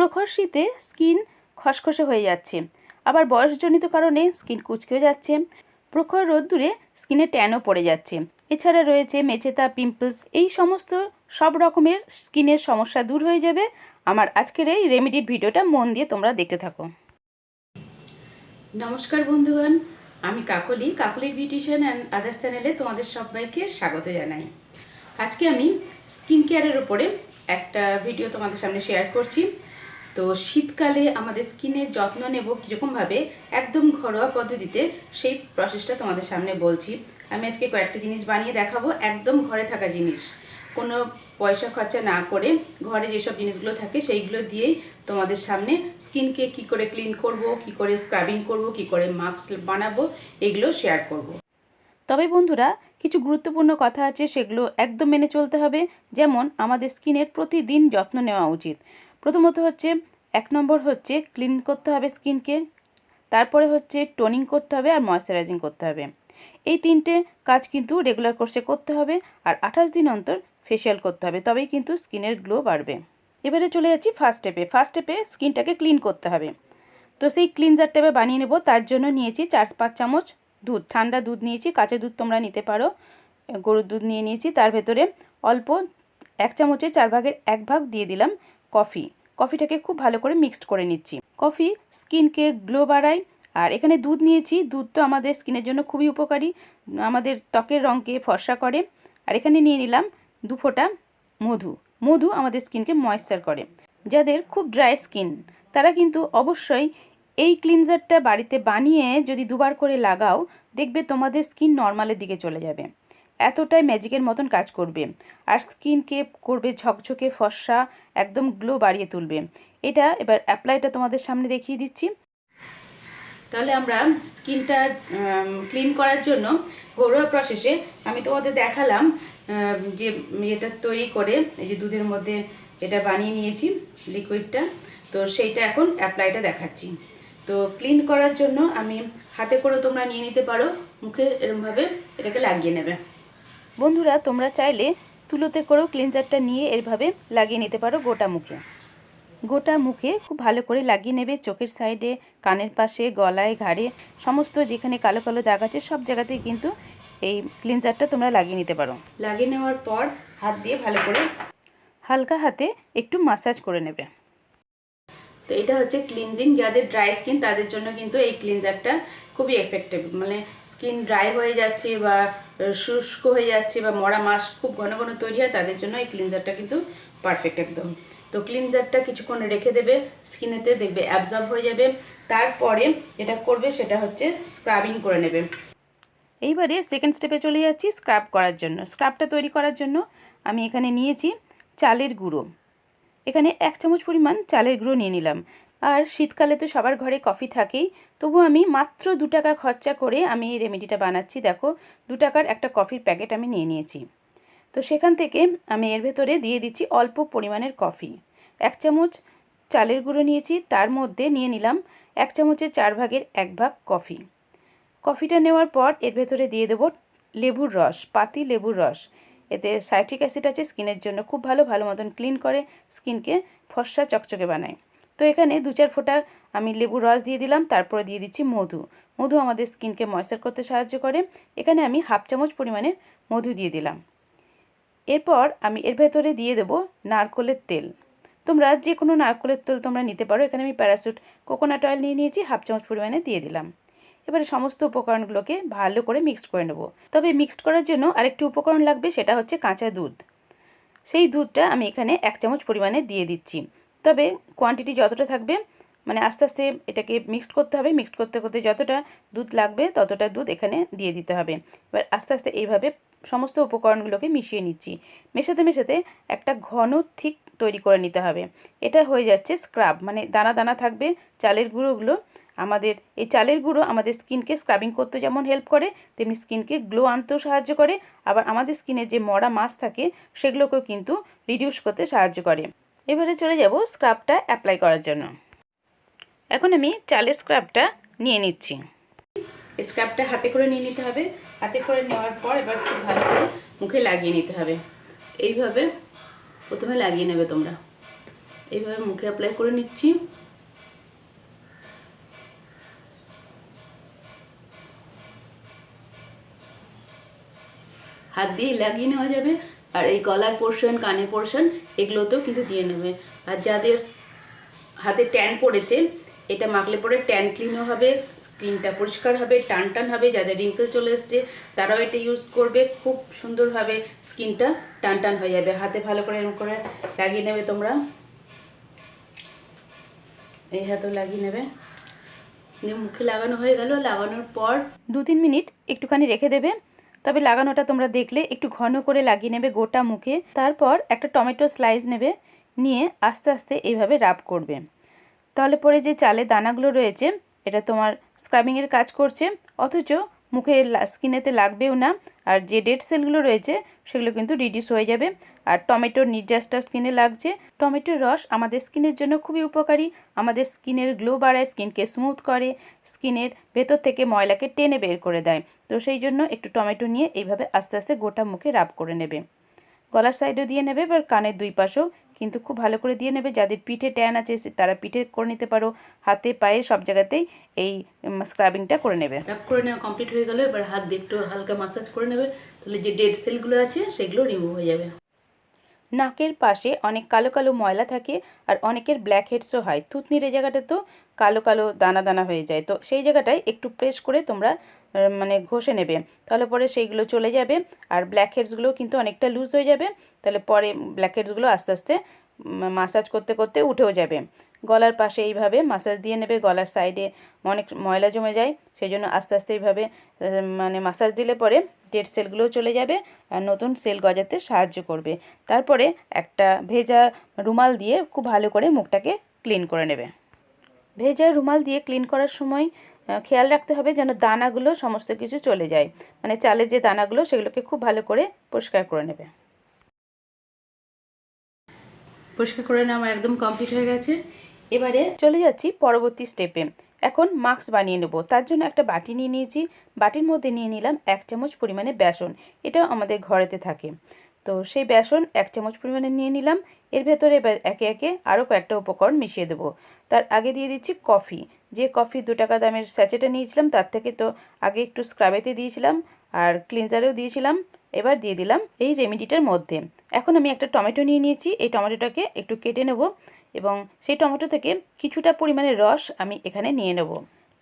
প্রখর শীতে স্কিন খসখসে হয়ে যাচ্ছে। আবার বয়সজনিত কারণে স্কিন কুচকেও যাচ্ছে। প্রখর রোদ্দুরে স্কিনে ট্যানও পড়ে যাচ্ছে। এছাড়া রয়েছে মেচেতা, পিম্পলস, এই সমস্ত সব রকমের স্কিনের সমস্যা দূর হয়ে যাবে। আমার আজকের এই রেমেডির ভিডিওটা মন দিয়ে তোমরা দেখতে থাকো। নমস্কার বন্ধুগণ, আমি কাকলি। কাকলির বিউটিশিয়ান অ্যান্ড আদার্স চ্যানেলে তোমাদের সবাইকে স্বাগত জানাই। আজকে আমি স্কিন কেয়ারের ওপরে একটা ভিডিও তোমাদের সামনে শেয়ার করছি। তো শীতকালে আমাদের স্কিনের যত্ন নেব কীরকমভাবে, একদম ঘরোয়া পদ্ধতিতে, সেই প্রসেসটা তোমাদের সামনে বলছি। আমি আজকে কয়েকটা জিনিস বানিয়ে দেখাবো, একদম ঘরে থাকা জিনিস। কোনো পয়সা খরচা না করে ঘরে যেসব জিনিসগুলো থাকে, সেইগুলো দিয়েই তোমাদের সামনে স্কিনকে কি করে ক্লিন করব, কি করে স্ক্রাবিং করব, কি করে মাস্ক বানাবো, এগুলো শেয়ার করব। তবে বন্ধুরা, কিছু গুরুত্বপূর্ণ কথা আছে, সেগুলো একদম মেনে চলতে হবে। যেমন, আমাদের স্কিনের প্রতিদিন যত্ন নেওয়া উচিত। প্রথমত হচ্ছে এক নম্বর হচ্ছে ক্লিন করতে হবে স্কিনকে, তারপরে হচ্ছে টোনিং করতে হবে আর ময়শ্চারাইজিং করতে হবে। এই তিনটে কাজ কিন্তু রেগুলার কোর্সে করতে হবে আর আঠাশ দিন অন্তর ফেশিয়াল করতে হবে, তবেই কিন্তু স্কিনের গ্লো বাড়বে। এবারে চলে যাচ্ছি ফার্স্ট স্টেপে ফার্স্ট স্টেপে স্কিনটাকে ক্লিন করতে হবে। তো সেই ক্লিনজার এবার বানিয়ে নেব, তার জন্য নিয়েছি চার, পাঁচ চামচ দুধ, ঠান্ডা দুধ নিয়েছি, কাঁচা দুধ তোমরা নিতে পারো। গরুর দুধ নিয়ে নিয়েছি, তার ভেতরে অল্প এক চামচে চার ভাগের এক ভাগ দিয়ে দিলাম কফি। কফিটাকে খুব ভালো করে মিক্সড করে নিচ্ছি। কফি স্কিনকে গ্লো বাড়ায়। আর এখানে দুধ নিয়েছি। দুধ তো আমাদের স্কিনের জন্য খুবই উপকারী। আমাদের ত্বকের রঙকে ফর্সা করে। আর এখানে নিয়ে নিলাম দু ফোঁটা মধু। মধু আমাদের স্কিনকে ময়েশ্চার করে। যাদের খুব ড্রাই স্কিন তারা কিন্তু অবশ্যই এই ক্লিনজারটা বাড়িতে বানিয়ে যদি দুবার করে লাগাও, দেখবে তোমাদের স্কিন নর্মালের দিকে চলে যাবে। এতটাই ম্যাজিকের মতন কাজ করবে। আর স্কিনকে করবে, ঝকঝকে ফর্সা, একদম গ্লো বাড়িয়ে তুলবে। এটা এবার অ্যাপ্লাইটা তোমাদের সামনে দেখিয়ে দিচ্ছি। তাহলে আমরা স্কিনটা ক্লিন করার জন্য ঘরোয়া প্রসেসে আমি তোমাদের দেখালাম যে এটা তৈরি করে, এই যে দুধের মধ্যে এটা বানিয়ে নিয়েছি লিকুইডটা। তো সেইটা এখন অ্যাপ্লাইটা দেখাচ্ছি। তো ক্লিন করার জন্য আমি হাতে করে তোমরা নিয়ে নিতে পারো, মুখে এরমভাবে এটাকে লাগিয়ে নেবে। বন্ধুরা তোমরা চাইলে তুলোতে করেও ক্লিনজারটা নিয়ে এরভাবে লাগিয়ে নিতে পারো গোটা মুখে। গোটা মুখে খুব ভালো করে লাগিয়ে নেবে চোখের সাইডে কানের পাশে গলায় ঘাড়ে সমস্ত যেখানে কালো কালো দাগ আছে সব জায়গাতেই কিন্তু এই ক্লিনজারটা তোমরা লাগিয়ে নিতে পারো। লাগিয়ে নেওয়ার পর হাত দিয়ে ভালো করে হালকা হাতে একটু মাসাজ করে নেবে। তো এটা হচ্ছে ক্লিনজিং যাদের ড্রাই স্কিন তাদের জন্য কিন্তু এই ক্লিনজারটা খুবই এফেক্টিভ মানে স্কিন ড্রাই হয়ে যাচ্ছে বা শুষ্ক হয়ে যাচ্ছে বা মরা মাস খুব ঘন ঘন তৈরি হয়, তাদের জন্য এই ক্লিনজারটা কিন্তু পারফেক্ট একদম। তো ক্লিনজারটা কিছুক্ষণ রেখে দেবে স্কিনেতে দেখবে অ্যাবজর্ব হয়ে যাবে। তারপরে যেটা করবে সেটা হচ্ছে স্ক্রাবিং করে নেবে। এইবারে সেকেন্ড স্টেপে চলে যাচ্ছি স্ক্রাব করার জন্য। স্ক্রাবটা তৈরি করার জন্য আমি এখানে নিয়েছি চালের গুঁড়ো। এখানে এক চামচ পরিমাণ চালের গুঁড়ো নিয়ে নিলাম। আর শীতকালে তো সবার ঘরে কফি থাকেই, তবু আমি মাত্র দু টাকা খরচা করে আমি এই রেমেডিটা বানাচ্ছি। দেখো, দু টাকার একটা কফির প্যাকেট আমি নিয়ে নিয়েছি। তো সেখান থেকে আমি এর ভেতরে দিয়ে দিচ্ছি অল্প পরিমাণের কফি। এক চামচ চালের গুঁড়ো নিয়েছি, তার মধ্যে নিয়ে নিলাম এক চামচের চার ভাগের এক ভাগ কফি। কফিটা নেওয়ার পর এর ভেতরে দিয়ে দেবো লেবুর রস, পাতি লেবুর রস। এতে সাইট্রিক অ্যাসিড আছে, স্কিনের জন্য খুব ভালো ভালো মতন ক্লিন করে স্কিনকে ফর্সা, চকচকে বানায়। তো এখানে দু চার ফোঁটা আমি লেবুর রস দিয়ে দিলাম, তারপরে দিয়ে দিচ্ছি মধু। মধু আমাদের স্কিনকে ময়শ্চার করতে সাহায্য করে। এখানে আমি হাফ চামচ পরিমাণের মধু দিয়ে দিলাম। এরপর আমি এর ভেতরে দিয়ে দেবো নারকোলের তেল। তোমরা যে কোনো নারকোলের তেল তোমরা নিতে পারো। এখানে আমি প্যারাসুট, কোকোনাট অয়েল নিয়ে নিয়েছি, হাফ চামচ পরিমাণে দিয়ে দিলাম। এবারে সমস্ত উপকরণগুলোকে ভালো করে মিক্সড করে নেব। তবে মিক্সড করার জন্য আরেকটি উপকরণ লাগবে, সেটা হচ্ছে কাঁচা দুধ। সেই দুধটা আমি এখানে এক চামচ পরিমাণে দিয়ে দিচ্ছি। তবে কোয়ান্টিটি যতটা থাকবে মানে আস্তে আস্তে এটাকে মিক্সড করতে হবে মিক্সড করতে করতে যতটা দুধ লাগবে ততটা দুধ এখানে দিয়ে দিতে হবে। এবার আস্তে আস্তে এইভাবে সমস্ত উপকরণগুলোকে মিশিয়ে নিচ্ছি। মেশাতে মেশাতে একটা ঘন থিক তৈরি করে নিতে হবে। এটা হয়ে যাচ্ছে স্ক্রাব মানে দানা দানা থাকবে চালের গুঁড়োগুলো। আমাদের, এই চালের গুঁড়ো আমাদের স্কিনকে স্ক্রাবিং করতে যেমন হেল্প করে, তেমনি স্কিনকে গ্লো আনতেও সাহায্য করে। আবার আমাদের স্কিনে যে মরা মাছ থাকে, সেগুলোকেও কিন্তু রিডিউস করতে সাহায্য করে। এবারে চলে যাব স্ক্রাবটা অ্যাপ্লাই করার জন্য। এখন আমি চালের স্ক্রাবটা নিয়ে নিচ্ছি। স্ক্রাবটা হাতে করে নিয়ে নিতে হবে। হাতে করে নেওয়ার পর এবার খুব ভালো করে মুখে লাগিয়ে নিতে হবে। এইভাবে প্রথমে লাগিয়ে নেবে তোমরা। এইভাবে মুখে অ্যাপ্লাই করে নিচ্ছি। হাত দিয়ে লাগিয়ে নেওয়া যাবে। আর এই গলার পোর্শন কানের পোর্শন এগুলোতেও কিন্তু দিয়ে নেবে। আর যাদের হাতে ট্যান পড়েছে, এটা মাখলে পরে ট্যান ক্লিনও হবে স্কিনটা পরিষ্কার হবে টান টান হবে, যাদের রিঙ্কেল চলে এসছে, তারাও এটা ইউজ করবে, খুব সুন্দরভাবে স্কিনটা টান টান হয়ে যাবে। হাতে ভালো করে এরকম করে লাগিয়ে নেবে তোমরা। এই হাতেও লাগিয়ে নেবে। মুখে লাগানো হয়ে গেল, লাগানোর পর দু তিন মিনিট একটুখানি রেখে দেবে। তবে লাগানোটা তোমরা দেখলে, একটু ঘন করে লাগিয়ে নেবে গোটা মুখে, তারপর একটা টমেটো স্লাইস নেবে, নিয়ে আস্তে আস্তে এইভাবে রাব করবে। তাহলে পরে যে চালের দানাগুলো রয়েছে, এটা তোমার স্ক্রাবিংয়ের কাজ করছে, অথচ মুখে স্কিনেতে লাগবেও না। আর যে ডেড সেলগুলো রয়েছে, সেগুলো কিন্তু রিডিউস হয়ে যাবে। আর টমেটোর নির্যাসটা স্কিনে লাগছে। টমেটোর রস আমাদের স্কিনের জন্য খুবই উপকারী। আমাদের স্কিনের গ্লো বাড়ায় স্কিনকে স্মুথ করে স্কিনের ভেতর থেকে ময়লাকে টেনে বের করে দেয়। তো সেই জন্য একটু টমেটো নিয়ে এইভাবে আস্তে আস্তে গোটা মুখে রাব করে নেবে। গলার সাইডও দিয়ে নেবে, এবার কানের দুই পাশেও কিন্তু খুব ভালো করে দিয়ে নেবে। যাদের পিঠে ট্যান আছে তারা পিঠে করে নিতে পারো। হাতে পায়ে সব জায়গাতেই এই স্ক্রাবিংটা করে নেবে। রাব করে নেওয়া কমপ্লিট হয়ে গেল। এবার হাত দিয়ে একটু হালকা মাসাজ করে নেবে। তাহলে যে ডেড সেলগুলো আছে সেগুলো রিমুভ হয়ে যাবে। নাকের পাশে অনেক কালো কালো ময়লা থাকে আর অনেকের ব্ল্যাক হেডসও হয়। থুতনির এই জায়গাটা তো কালো কালো দানা দানা হয়ে যায়। তো সেই জায়গাটায় একটু প্রেস করে তোমরা মানে ঘষে নেবে। তাহলে পরে সেইগুলো চলে যাবে আর ব্ল্যাক হেডসগুলো কিন্তু অনেকটা লুজ হয়ে যাবে। তাহলে পরে ব্ল্যাক হেডসগুলো আস্তে আস্তে মাসাজ করতে করতে উঠেও যাবে। গলার পাশে এইভাবে মাসাজ দিয়ে নেবে। গলার সাইডে অনেক ময়লা জমে যায়। সেই জন্য আস্তে আস্তে এইভাবে মানে মাসাজ দিলে পরে ডেড সেলগুলোও চলে যাবে আর নতুন সেল গজাতে সাহায্য করবে। তারপরে একটা ভেজা রুমাল দিয়ে খুব ভালো করে মুখটাকে ক্লিন করে নেবে। ভেজা রুমাল দিয়ে ক্লিন করার সময় খেয়াল রাখতে হবে যেন দানাগুলো সমস্ত কিছু চলে যায়। মানে চালের যে দানাগুলো সেগুলোকে খুব ভালো করে পরিষ্কার করে নেবে। পরিষ্কার করে নেওয়া আমার একদম কমপ্লিট হয়ে গেছে। এবারে চলে যাচ্ছি পরবর্তী স্টেপে এখন মাস্ক বানিয়ে নেব। তার জন্য একটা বাটি নিয়ে নিয়েছি। বাটির মধ্যে নিয়ে নিলাম এক চামচ পরিমাণে বেসন। এটাও আমাদের ঘরেতে থাকে। তো সেই বেসন এক চামচ পরিমাণে নিয়ে নিলাম। এর ভেতরে একে একে আরও কয়েকটা উপকরণ মিশিয়ে দেবো। তার আগে দিয়ে দিচ্ছি কফি। যে কফি দু টাকা দামের স্যাচেটা নিয়েছিলাম, তার থেকে তো আগে একটু স্ক্রাবেতে দিয়েছিলাম আর ক্লিনজারেও দিয়েছিলাম। এবার দিয়ে দিলাম এই রেমেডিটার মধ্যে। এখন আমি একটা টমেটো নিয়ে নিয়েছি। এই টমেটোটাকে একটু কেটে নেব এবং সেই টমেটো থেকে কিছুটা পরিমাণে রস আমি এখানে নিয়ে নেব।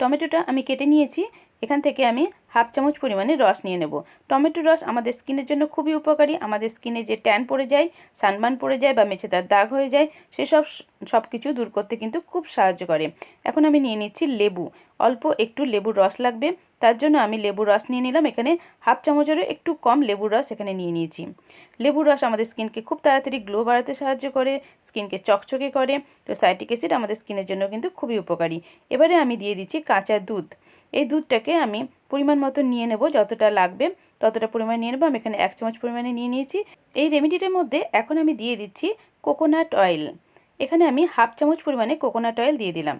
টমেটোটা আমি কেটে নিয়েছি, এখান থেকে আমি হাফ চামচ পরিমাণে রস নিয়ে নেব। টমেটো রস আমাদের স্কিনের জন্য খুবই উপকারী, আমাদের স্কিনে যে ট্যান পড়ে যায়, সানবান পড়ে যায় বা মেছে তার দাগ হয়ে যায়, সেসব সব কিছু দূর করতে কিন্তু খুব সাহায্য করে। এখন আমি নিয়ে নিচ্ছি লেবু। অল্প একটু লেবুর রস লাগবে। তার জন্য আমি লেবুর রস নিয়ে নিলাম। এখানে হাফ চামচেরও একটু কম লেবুর রস এখানে নিয়ে নিয়েছি। লেবুর রস আমাদের স্কিনকে খুব তাড়াতাড়ি গ্লো বাড়াতে সাহায্য করে, স্কিনকে চকচকে করে। তো সাইটিক অ্যাসিড আমাদের স্কিনের জন্য কিন্তু খুবই উপকারী। এবারে আমি দিয়ে দিচ্ছি কাঁচা দুধ। এই দুধটাকে আমি পরিমাণ মতো নিয়ে নেব, যতটা লাগবে ততটা পরিমাণ নিয়ে নেব। আমি এখানে এক চামচ পরিমাণে নিয়ে নিয়েছি। এই রেমেডিটার মধ্যে এখন আমি দিয়ে দিচ্ছি কোকোনাট অয়েল। এখানে আমি হাফ চামচ পরিমাণে কোকোনাট অয়েল দিয়ে দিলাম।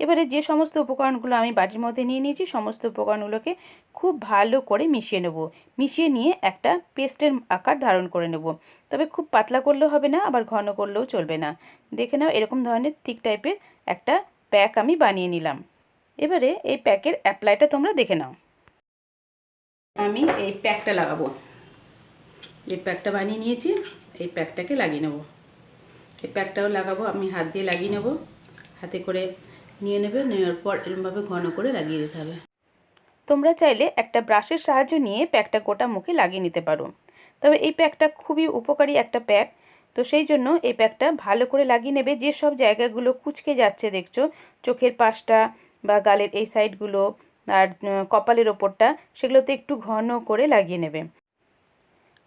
এবারে যে সমস্ত উপকরণগুলো আমি বাটির মধ্যে নিয়ে নিয়েছি, সমস্ত উপকরণগুলোকে খুব ভালো করে মিশিয়ে নেব। মিশিয়ে নিয়ে একটা পেস্টের আকার ধারণ করে নেব। তবে খুব পাতলা করলেও হবে না, আবার ঘন করলেও চলবে না। দেখে নাও, এরকম ধরনের থিক টাইপের একটা প্যাক আমি বানিয়ে নিলাম। এবারে এই প্যাকের অ্যাপ্লাইটা তোমরা দেখে নাও। আমি এই প্যাকটা লাগাবো। এই প্যাকটা বানিয়ে নিয়েছি, এই প্যাকটাকে লাগিয়ে নেব। এই প্যাকটাও লাগাবো, আমি হাত দিয়ে লাগিয়ে নেব। হাতে করে নিয়ে নেবে, নেওয়ার পর এরকমভাবে ঘন করে লাগিয়ে দিতে হবে। তোমরা চাইলে একটা ব্রাশের সাহায্য নিয়ে প্যাকটা গোটা মুখে লাগিয়ে নিতে পারো। তবে এই প্যাকটা খুবই উপকারী একটা প্যাক। তো সেই জন্য এই প্যাকটা ভালো করে লাগিয়ে নেবে। যেসব জায়গাগুলো কুচকে যাচ্ছে দেখছ, চোখের পাশটা বা গালের এই সাইডগুলো আর কপালের ওপরটা, সেগুলোতে একটু ঘন করে লাগিয়ে নেবে।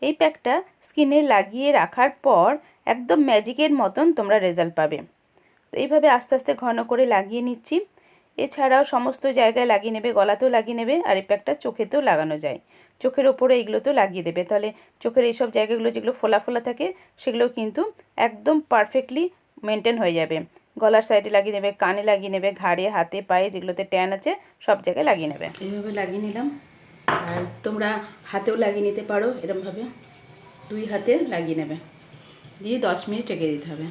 এই প্যাকটা স্কিনে লাগিয়ে রাখার পর একদম ম্যাজিকের মতন তোমরা রেজাল্ট পাবে। তো এইভাবে আস্তে আস্তে ঘন করে লাগিয়ে নিচ্ছি। এছাড়াও সমস্ত জায়গায় লাগিয়ে নেবে, গলাতেও লাগিয়ে নেবে আর এই প্যাকটা চোখেতেও লাগানো যায়। চোখের ওপরে এগুলোতেও লাগিয়ে দেবে। তাহলে চোখের এইসব জায়গাগুলো যেগুলো ফোলা ফোলা থাকে সেগুলো কিন্তু একদম পারফেক্টলি মেনটেন হয়ে যাবে। গলার সাইডে লাগিয়ে নেবে, কানে লাগিয়ে নেবে, ঘাড়ে, হাতে, পায়ে যেগুলোতে ট্যান আছে সব জায়গায় লাগিয়ে নেবে। এইভাবে লাগিয়ে নিলাম। আর তোমরা হাতেও লাগিয়ে নিতে পারো এরমভাবে। দুই হাতে লাগিয়ে নেবে। দিয়ে দশ মিনিট রেখে দিতে হবে।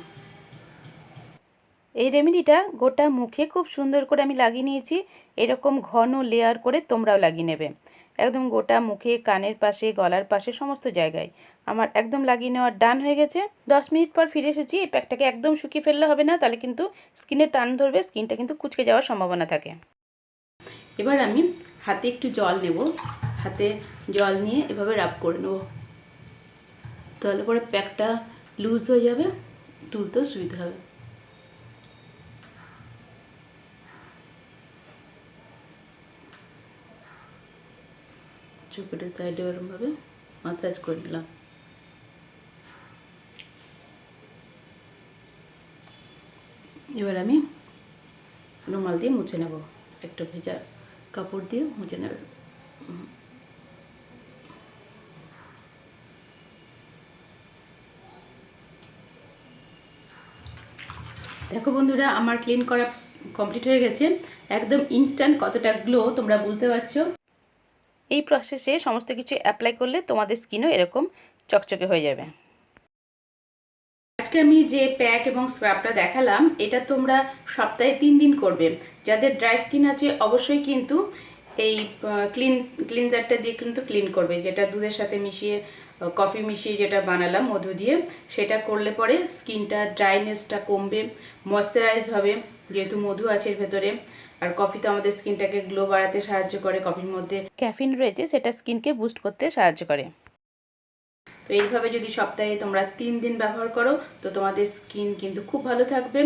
এই রেমেডিটা গোটা মুখে খুব সুন্দর করে আমি লাগিয়ে নিয়েছি। এরকম ঘন লেয়ার করে তোমরাও লাগিয়ে নেবে। একদম গোটা মুখে, কানের পাশে, গলার পাশে, সমস্ত জায়গায়। আমার একদম লাগিয়ে নেওয়ার ডান হয়ে গেছে। দশ মিনিট পর ফিরে এসেছি। এই প্যাকটাকে একদম শুকিয়ে ফেললে হবে না, তাহলে কিন্তু স্কিনে টান ধরবে স্কিনটা কিন্তু কুচকে যাওয়ার সম্ভাবনা থাকে। এবার আমি হাতে একটু জল নেব হাতে জল নিয়ে এভাবে রাব করে নেব। তাহলে পরে প্যাকটা লুজ হয়ে যাবে, তুলতেও সুবিধা হবে। চোখের সাইডে ওরমভাবে মাসাজ করে নিলাম। এবার আমি রুমাল দিয়ে মুছে নেব। একটা ভেজা কাপড় দিয়ে মুছে নেব। দেখো বন্ধুরা, আমার ক্লিন করা কমপ্লিট হয়ে গেছে। একদম ইনস্ট্যান্ট কতটা গ্লো তোমরা বুঝতে পারছ। এই প্রসেসে সমস্ত কিছু অ্যাপ্লাই করলে তোমাদের স্কিনও এরকম চকচকে হয়ে যাবে। আজকে আমি যে প্যাক এবং স্ক্রাবটা দেখালাম, এটা তোমরা সপ্তাহে তিন দিন করবে। যাদের ড্রাই স্কিন আছে, অবশ্যই কিন্তু এই ক্লিন ক্লিনজারটা দিয়ে কিন্তু ক্লিন করবে, যেটা দুধের সাথে মিশিয়ে কফি মিশিয়ে যেটা বানালাম, মধু দিয়ে, সেটা করলে পরে স্কিনটা, ড্রাইনেসটা কমবে, ময়শ্চারাইজ হবে, যেহেতু মধু আছে ভেতরে, আর কফি তো আমাদের স্কিনটাকে গ্লো বাড়াতে সাহায্য করে, কফির মধ্যে ক্যাফিন রয়েছে, সেটা স্কিনকে বুস্ট করতে সাহায্য করে। তো এইভাবে যদি সপ্তাহে তোমরা তিন দিন ব্যবহার করো, তো তোমাদের স্কিন কিন্তু খুব ভালো থাকবে,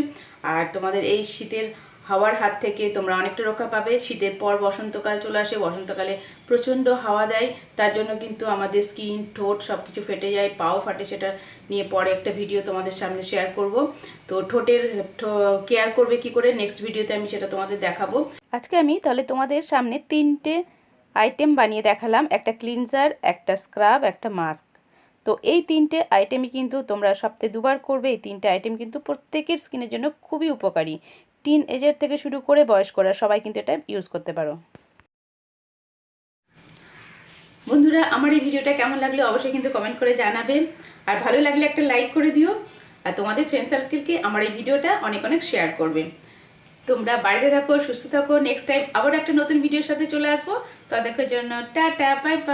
আর তোমাদের এই শীতের হাওয়ার হাত থেকে তোমরা অনেকটা রক্ষা পাবে। শীতের পর বসন্তকাল চলে আসে, বসন্তকালে প্রচণ্ড হাওয়া দেয়। তার জন্য কিন্তু আমাদের স্কিন, ঠোঁট সব কিছু ফেটে যায়, পাও ফাটে সেটা নিয়ে পরে একটা ভিডিও তোমাদের সামনে শেয়ার করব। তো ঠোঁটের কেয়ার করবে কি করে? নেক্সট ভিডিওতে আমি সেটা তোমাদের দেখাবো। আজকে আমি তাহলে তোমাদের সামনে তিনটে আইটেম বানিয়ে দেখালাম। একটা ক্লিনজার একটা স্ক্রাব একটা মাস্ক তো এই তিনটে আইটেমই কিন্তু তোমরা সপ্তাহে দুবার করবে। এই তিনটে আইটেম কিন্তু প্রত্যেকের স্কিনের জন্য খুবই উপকারী। টিন এজের থেকে শুরু করে বয়স্করা সবাই কিন্তু এটা ইউজ করতে পারো বন্ধুরা আমার এই ভিডিওটা কেমন লাগল অবশ্যই কিন্তু কমেন্ট করে জানাবে আর ভালো লাগলে একটা লাইক করে দিও আর তোমাদের ফ্রেন্ড সার্কেলকে আমার এই ভিডিওটা অনেক অনেক শেয়ার করবে তোমরা বাড়িতে থাকো সুস্থ থাকো নেক্সট টাইম আবার একটা নতুন ভিডিওর সাথে চলে আসব তাদের জন্য টাটা বাই বাই